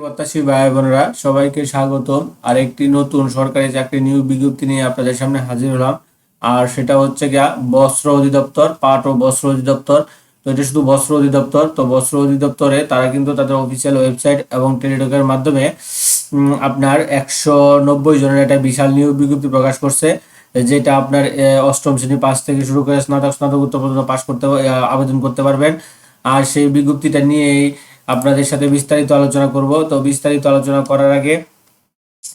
প্রত্যাশী ভাই বোনেরা, সবাইকে স্বাগতম। আর একটি নতুন সরকারি চাকরি নিয়োগ বিজ্ঞপ্তি নিয়ে আপনাদের সামনে হাজির হলাম। আর সেটা হচ্ছে গিয়া বস্ত্র অধিদপ্তর, পাট ও বস্ত্র অধিদপ্তর। তো এটা শুধু বস্ত্র অধিদপ্তর, তো বস্ত্র অধিদপ্তরে তারা কিন্তু তাদের অফিসিয়াল ওয়েবসাইট এবং টেলিটকের মাধ্যমে আপনার একশো নব্বই জনের একটা বিশাল নিয়োগ বিজ্ঞপ্তি প্রকাশ করছে, যেটা আপনার অষ্টম শ্রেণি পাস থেকে শুরু করে স্নাতক, স্নাতকোত্তর পর্যন্ত পাস করতে আবেদন করতে পারবেন। আর সেই বিজ্ঞপ্তিটা নিয়েই আপনাদের সাথে বিস্তারিত আলোচনা করব। তো বিস্তারিত আলোচনা করার আগে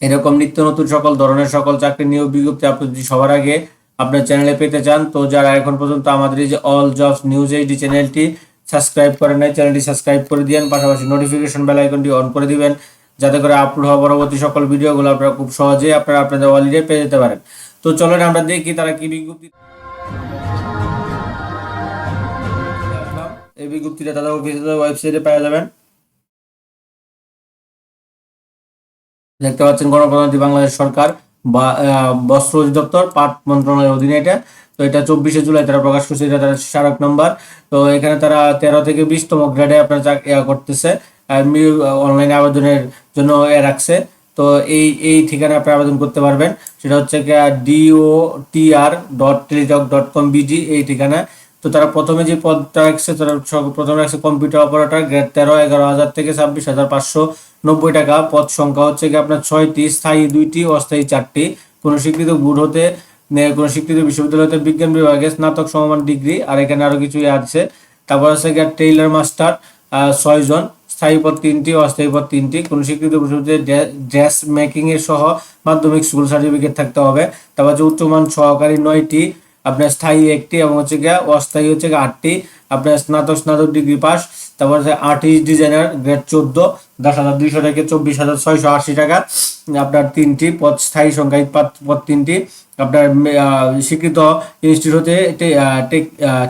এরকম নিত্য নতুন সকল ধরনের সকল চাকরি নিয়োগ বিজ্ঞপ্তি আপনি সবার আগে আপনার চ্যানেলে পেতে চান, তো যারা এখন পর্যন্ত আমাদের এই যে অল জবস নিউজ এইচডি চ্যানেলটি সাবস্ক্রাইব করেন নাই চ্যানেলটি সাবস্ক্রাইব করে দিবেন পাশাপাশি নোটিফিকেশন বেল আইকনটি অন করে দিবেন, যাতে করে আপলোড হওয়া পরবর্তী সকল ভিডিওগুলো আপনারা খুব সহজে আপনারা আপনাদের অলরেডি পেয়ে যেতে পারেন। তো চলেন আমরা দেখি তারা কি বিজ্ঞপ্তি এই বিজ্ঞপ্তিটা তাদের অফিসিয়াল ওয়েবসাইটে পাওয়া যাবেন। দেখতে পাচ্ছেন গণপ্রজাতন্ত্রী বাংলাদেশ সরকার বা বস্ত্র অধিদপ্তর, পাট মন্ত্রণালয়ের অধীনে এটা। তো এটা চব্বিশে জুলাই তারা প্রকাশ করছে, এটা তার স্মারক নম্বর তো এখানে তারা তেরো থেকে বিশতম গ্রেডে আপনার চাক- ইয়া করতেছে অনলাইনে আবেদনের জন্য এ রাখছে। তো এই এই ঠিকানা আপনি আবেদন করতে পারবেন। সেটা হচ্ছে DO TR dot Teletalk dot com BD এই ঠিকানা। তো তারা প্রথমে যে পদটা রাখছে তারা প্রথমে রাখছে কম্পিউটার অপারেটর গ্রেড তেরো, এগারো হাজার থেকে ছাব্বিশ হাজার পাঁচশো নব্বই টাকা। পদ সংখ্যা হচ্ছে কি আপনার ছয়টি, স্থায়ী দুইটি, অস্থায়ী চারটি। কোনো স্বীকৃত বোর্ড হতে কোনো স্বীকৃত বিশ্ববিদ্যালয় হতে বিজ্ঞান বিভাগে স্নাতক সমমান ডিগ্রি, আর এখানে আরও কিছু ইয়ে আছে। তারপর হচ্ছে গিয়ে টেইলার মাস্টার ছয় জন, স্থায়ী পদ তিনটি, অস্থায়ী পদ তিনটি। কোনো স্বীকৃত বিশ্ববিদ্যালয়ে ড্রেস মেকিং এর সহ মাধ্যমিক স্কুল সার্টিফিকেট থাকতে হবে। তারপর হচ্ছে উচ্চমান সহকারী নয়টি আপনার স্থায়ী একটি এবং হচ্ছে গিয়া অস্থায়ী হচ্ছে গিয়ে আটটি। আপনার স্নাতক স্নাতক ডিগ্রি পাস, তারপর হচ্ছে আর্টিস্ট, ডিজাইনার, গ্রেড চোদ্দ, দশ হাজার দুইশো থেকে চব্বিশ হাজার ছয়শো আশি টাকা। আপনার তিনটি পদ, স্থায়ী সংখ্যায় পদ তিনটি। আপনার স্বীকৃত ইনস্টিটিউট হতে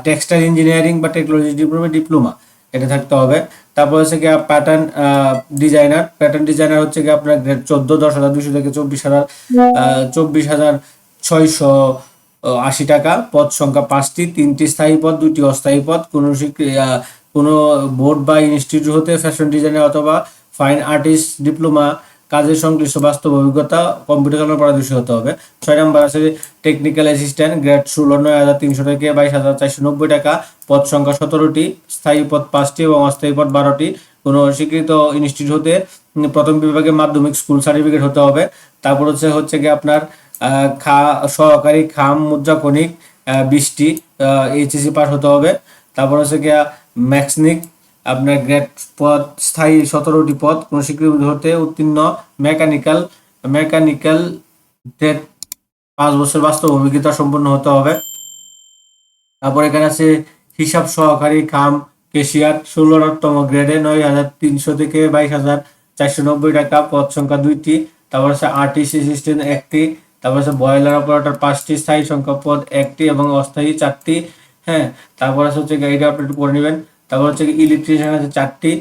টেক্সটাইল ইঞ্জিনিয়ারিং বা টেকনোলজি ডিপ্লোমা ডিপ্লোমা। এটা থাকতে হবে। তারপর হচ্ছে গিয়ে প্যাটার্ন ডিজাইনার। প্যাটার্ন ডিজাইনার হচ্ছে গিয়ে আপনার গ্রেড চোদ্দ, দশ হাজার দুইশো থেকে চব্বিশ হাজার চব্বিশ হাজার ছয়শো আশি টাকা, পদ সংখ্যা পাঁচটি, তিনটি স্থায়ী পদ, দুটি অস্থায়ী পদ, কোনো কোনো বোর্ড বা ইনস্টিটিউট হতে ফ্যাশন ডিজাইনার অথবা ফাইন আর্টিস্ট ডিপ্লোমা কাজের সংশ্লিষ্ট বাস্তব অভিজ্ঞতা কম্পিউটার চালানোর পারদর্শী হতে হবে। ছয় নম্বর আছে টেকনিক্যাল অ্যাসিস্ট্যান্ট গ্রেড ষোলো, নয় হাজার তিনশো থেকে বাইশ হাজার চারশো নব্বই টাকা, পদ সংখ্যা সতেরোটি, স্থায়ী পদ পাঁচটি এবং অস্থায়ী পদ বারোটি। কোনো স্বীকৃত ইনস্টিটিউট হতে প্রথম বিভাগে মাধ্যমিক স্কুল সার্টিফিকেট হতে হবে। তারপর হচ্ছে হচ্ছে গিয়ে আপনার খা, সহকারী খাম মুদ্রা কণিক বিশটি এইচএসসি পাস হতে হবে। তারপর হচ্ছে গিয়া ম্যাক্সনিক, আপনার গ্রেড পদ, স্থায়ী সতেরোটি পদ, কোনো স্বীকৃতি হতে উত্তীর্ণ, মেকানিক্যাল মেকানিক্যাল গ্রেড পাঁচ বছর বাস্তব অভিজ্ঞতা সম্পন্ন হতে হবে। তারপর এখানে আছে হিসাব সহকারী খাম কেশিয়ার ষোলোতম গ্রেডে নয় হাজার তিনশো থেকে বাইশ হাজার চারশো নব্বই টাকা, পদ সংখ্যা দুইটি। তারপর আছে আর্টিস্ট অ্যাসিস্ট্যান্ট একটি তারপর আছে বয়লার অপারেটর, পাঁচটি স্থায়ী সংখ্যা পদ, একটি এবং অস্থায়ী চারটি হ্যাঁ? তারপর আছে হচ্ছে এটা আপনি করে নেবেন। তারপর হচ্ছে ইলেকট্রিশিয়ান আছে চারটি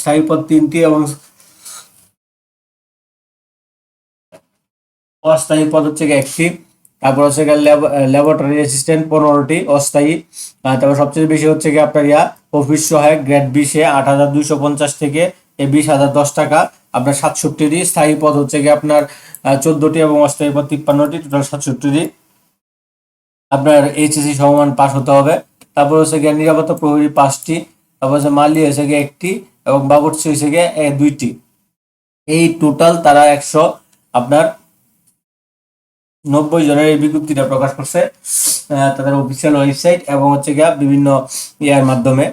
স্থায়ী পদ তিনটি এবং অস্থায়ী পদ হচ্ছে একটি। তারপর হচ্ছে ল্যাবরেটরি অ্যাসিস্ট্যান্ট পনেরোটি, অস্থায়ী। তারপর সবচেয়ে বেশি হচ্ছে গিয়ে আপনার ইয়া অফিস সহায়ক গ্রেড বিশে আট হাজার দুইশো পঞ্চাশ থেকে বিশ হাজার দশ টাকা। আপনার সাতষট্টিটি স্থায়ী পদ হচ্ছে গিয়ে আপনার চোদ্দটি এবং অস্থায়ী পদ তিপ্পান্নটি টোটাল সাতষট্টিটি। আপনার এইচএসসি সমমান পাস হতে হবে। তারপর হচ্ছে গিয়ে নিরাপত্তা প্রহরী পাঁচটি, তারপর হচ্ছে মালি হয়েছে গিয়ে একটি এবং বাবুর্চি হয়েছে গিয়ে দুইটি। এই টোটাল তারা একশো, আপনার নব্বই জনের এই বিজ্ঞপ্তিটা প্রকাশ করছে তাদের অফিসিয়াল ওয়েবসাইট এবং হচ্ছে গিয়া বিভিন্ন ইয়ার মাধ্যমে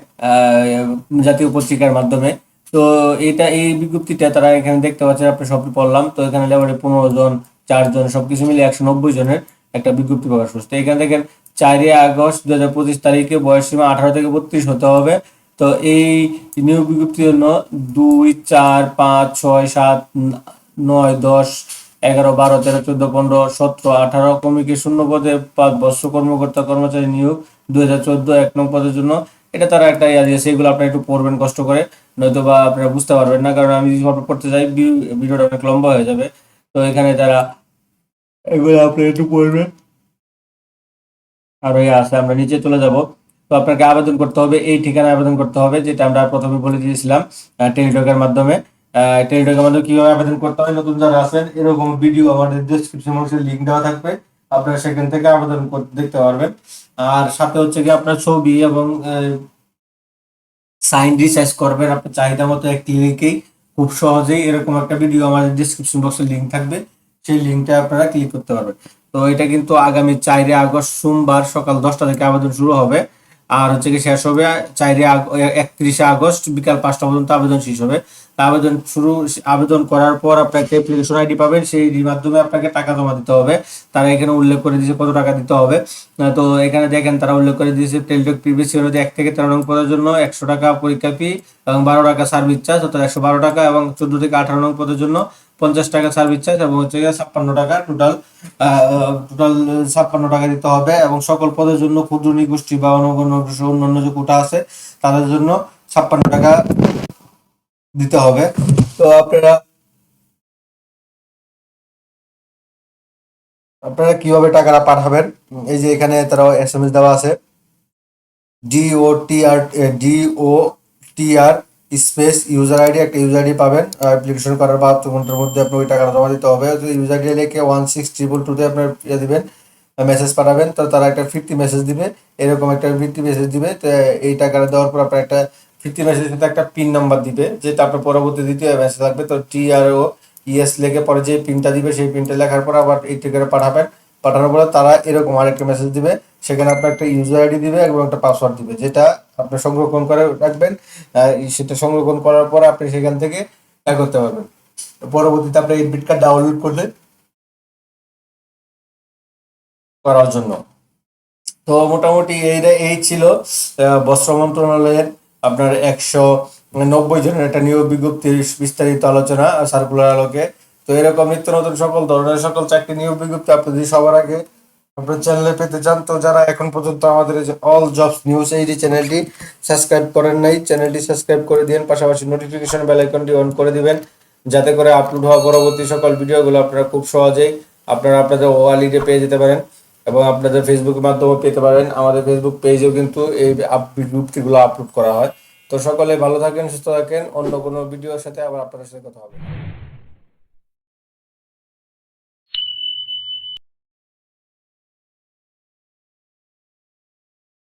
জাতীয় পত্রিকার মাধ্যমে। তো এটা, এই বিজ্ঞপ্তিটা তারা এখানে দেখতে পাচ্ছেন, আপনি সবটি পড়লাম। তো এখানে লেবারে পনেরো জন চারজন সবকিছু মিলে একশো নব্বই জনের একটা বিজ্ঞপ্তি প্রকাশ করছে। এখানে দেখেন, চারই আগস্ট দু হাজার পঁচিশ তারিখে বয়স সীমা আঠারো থেকে বত্রিশ হতে হবে। তো এই নিয়োগ বিজ্ঞপ্তির জন্য দুই, চার, পাঁচ, ছয়, সাত, নয়, দশ, এগারো, বারো, তেরো, চোদ্দ, পনেরো, সতেরো, আঠারো, কমিকে শূন্য পদে পাঁচ বর্ষ কর্মকর্তা কর্মচারী নিয়োগ দুই হাজার চোদ্দ এক নং পদের জন্য। এটা তারা একটা ইয়া দিয়েছে এগুলো আপনারা একটু পড়বেন, কষ্ট করে। নয়তো বা আপনারা বুঝতে পারবেন না, কারণ আমি যদি পড়তে যাই ভিডিওটা অনেক লম্বা হয়ে যাবে। তো এখানে তারা এগুলো আপনি একটু পড়বেন। আর ওই আছে, আমরা নিচে চলে যাব। তো আপনাকে আবেদন করতে হবে, এই ঠিকানায় আবেদন করতে হবে, যেটা আমরা প্রথমে বলে দিয়েছিলাম টেলিটকের মাধ্যমে। টেলিটকের মাধ্যমে কীভাবে আবেদন করতে হয়, নতুন যারা আছেন, এরকম ভিডিও আমাদের ডিসক্রিপশন বক্সে লিঙ্ক দেওয়া থাকবে। আপনারা সেখান থেকে আবেদন করতে দেখতে পারবেন। আর সাথে হচ্ছে কি আপনার ছবি এবং সাইন রিসার্চ করবেন আপনার চাহিদা মতো এক ক্লিকেই খুব সহজেই এরকম একটা ভিডিও আমাদের ডিসক্রিপশন বক্সে লিঙ্ক থাকবে। সেই লিঙ্কটা আপনারা ক্লিক করতে পারবেন। তো এটা কিন্তু আগামী চারই আগস্ট সোমবার সকাল দশটা থেকে আবেদন শুরু হবে। আর হচ্ছে কি শেষ হবে চারই একত্রিশে আগস্ট বিকাল পাঁচটা পর্যন্ত আবেদন শেষ হবে। আবেদন শুরু, আবেদন করার পর আপনার একটা অ্যাপ্লিকেশন আইডি পাবেন, সেই মাধ্যমে আপনাকে টাকা জমা দিতে হবে। তারা এখানে উল্লেখ করে দিয়েছে কত টাকা দিতে হবে। তো এখানে দেখেন তারা উল্লেখ করে দিয়েছে টেলিটক প্রিভিয়াস ইয়ারে এক থেকে তেরো নং পদের জন্য একশো টাকা পরীক্ষা ফি এবং বারো টাকা সার্ভিস চার্জ অর্থাৎ একশো বারো টাকা এবং চোদ্দ থেকে আঠারো নং পদের জন্য পঞ্চাশ টাকা সার্ভিস চার্জ এবং হচ্ছে ছাপ্পান্ন টাকা টোটাল টোটাল ছাপ্পান্ন টাকা দিতে হবে এবং সকল পদের জন্য ক্ষুদ্র নিগোষ্ঠী বা অনগণ অন্যান্য যে কোটা আছে, তাদের জন্য ছাপ্পান্ন টাকা দিতে হবে। তো আপনারা আপনারা কীভাবে টাকাটা পাঠাবেন? এই যে এখানে তারা এস এম এস দেওয়া আছে D O T R D T R space user ID একটা ইউজার আইডি পাবেন। অ্যাপ্লিকেশন করার বাহাত্তর ঘণ্টার মধ্যে আপনার ওই টাকাটা জমা দিতে হবে। তো ইউজার আইডি লিখে ওয়ান সিক্স ট্রিপল টুতে আপনার ইয়ে দিবেন মেসেজ পাঠাবেন, তো তারা একটা ফিফটি মেসেজ দিবে। এরকম একটা ফিফটি মেসেজ দিবে। তো এই টাকাটা দেওয়ার পর আপনার একটা ফিফটি মেসেজ সাথে একটা পিন নাম্বার দিবে যেটা আপনার পরবর্তী দ্বিতীয় মেসেজ লাগবে তো টি আর ও ইএস লিখে পরে যে পিনটা দিবে, সেই পিনটা লেখার পর আবার এই টিকাটা পাঠাবেন। পাঠানোর পরে তারা এরকম আরেকটা মেসেজ দিবে, সেখানে আপনার একটা ইউজার আইডি দিবে এবং একটা পাসওয়ার্ড দিবে, যেটা আপনি সংরক্ষণ করে রাখবেন। সেটা সংরক্ষণ করার পর আপনি সেখান থেকে ই করতে পারবেন। পরবর্তীতে আপনি এডমিট কার্ড ডাউনলোড করলে করার জন্য। তো মোটামুটি এইটা এই ছিল বস্ত্র মন্ত্রণালয়ের আপনার একশো নব্বই জনের একটা নিয়োগ বিজ্ঞপ্তির বিস্তারিত আলোচনা সার্কুলার আলোকে। তো এরকম নিত্য নতুন সকল ধরনের সকল চাকরি নিয়োগ বিজ্ঞপ্তি আপনি যদি সবার আগে আপনার চ্যানেলে পেতে চান, তো যারা এখন পর্যন্ত আমাদের যে অল জবস নিউজ এই যে চ্যানেলটি সাবস্ক্রাইব করেন নাই চ্যানেলটি সাবস্ক্রাইব করে দিন পাশাপাশি নোটিফিকেশন বেল আইকনটি অন করে দিবেন, যাতে করে আপলোড হওয়া পরবর্তী সকল ভিডিওগুলো আপনারা খুব সহজেই আপনারা আপনাদের ওয়ালিডে পেয়ে যেতে পারেন। এবং আপনাদের ফেসবুকের মাধ্যমে পেতে পারেন। আমাদের ফেসবুক পেজেও কিন্তু এই বিজ্ঞপ্তিগুলো আপলোড করা হয়। তো সকলে ভালো থাকেন, সুস্থ থাকেন। অন্য কোনো ভিডিওর সাথে আবার আপনাদের সাথে কথা হবে।